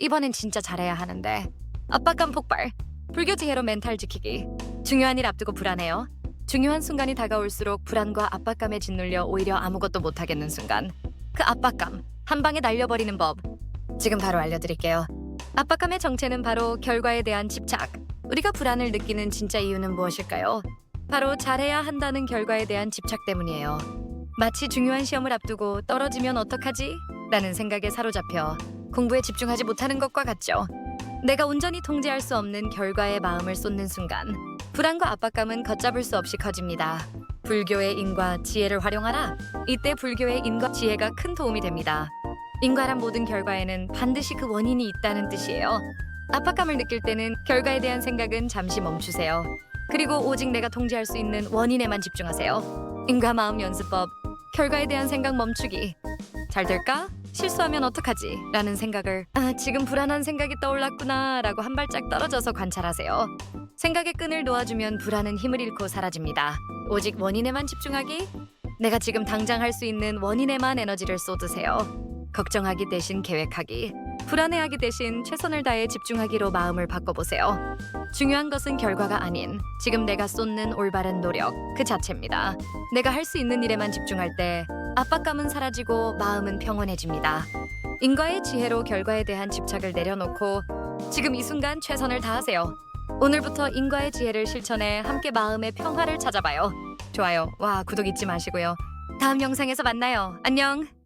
이번엔 진짜 잘해야 하는데. 압박감 폭발. 불교 지혜로 멘탈 지키기. 중요한 일 앞두고 불안해요. 중요한 순간이 다가올수록 불안과 압박감에 짓눌려 오히려 아무것도 못하겠는 순간. 그 압박감 한 방에 날려버리는 법. 지금 바로 알려드릴게요. 압박감의 정체는 바로 결과에 대한 집착. 우리가 불안을 느끼는 진짜 이유는 무엇일까요? 바로 잘해야 한다는 결과에 대한 집착 때문이에요. 마치 중요한 시험을 앞두고 떨어지면 어떡하지? 라는 생각에 사로잡혀 공부에 집중하지 못하는 것과 같죠. 내가 온전히 통제할 수 없는 결과에 마음을 쏟는 순간 불안과 압박감은 걷잡을 수 없이 커집니다. 불교의 인과 지혜를 활용하라. 이때 불교의 인과 지혜가 큰 도움이 됩니다. 인과란 모든 결과에는 반드시 그 원인이 있다는 뜻이에요. 압박감을 느낄 때는 결과에 대한 생각은 잠시 멈추세요. 그리고 오직 내가 통제할 수 있는 원인에만 집중하세요. 인과 마음 연습법. 결과에 대한 생각 멈추기. 잘 될까? 실수하면 어떡하지? 라는 생각을 아, 지금 불안한 생각이 떠올랐구나 라고 한 발짝 떨어져서 관찰하세요. 생각의 끈을 놓아주면 불안은 힘을 잃고 사라집니다. 오직 원인에만 집중하기? 내가 지금 당장 할 수 있는 원인에만 에너지를 쏟으세요. 걱정하기 대신 계획하기. 불안해하기 대신 최선을 다해 집중하기로 마음을 바꿔보세요. 중요한 것은 결과가 아닌 지금 내가 쏟는 올바른 노력 그 자체입니다. 내가 할 수 있는 일에만 집중할 때 압박감은 사라지고 마음은 평온해집니다. 인과의 지혜로 결과에 대한 집착을 내려놓고 지금 이 순간 최선을 다하세요. 오늘부터 인과의 지혜를 실천해 함께 마음의 평화를 찾아봐요. 좋아요. 와, 구독 잊지 마시고요. 다음 영상에서 만나요. 안녕.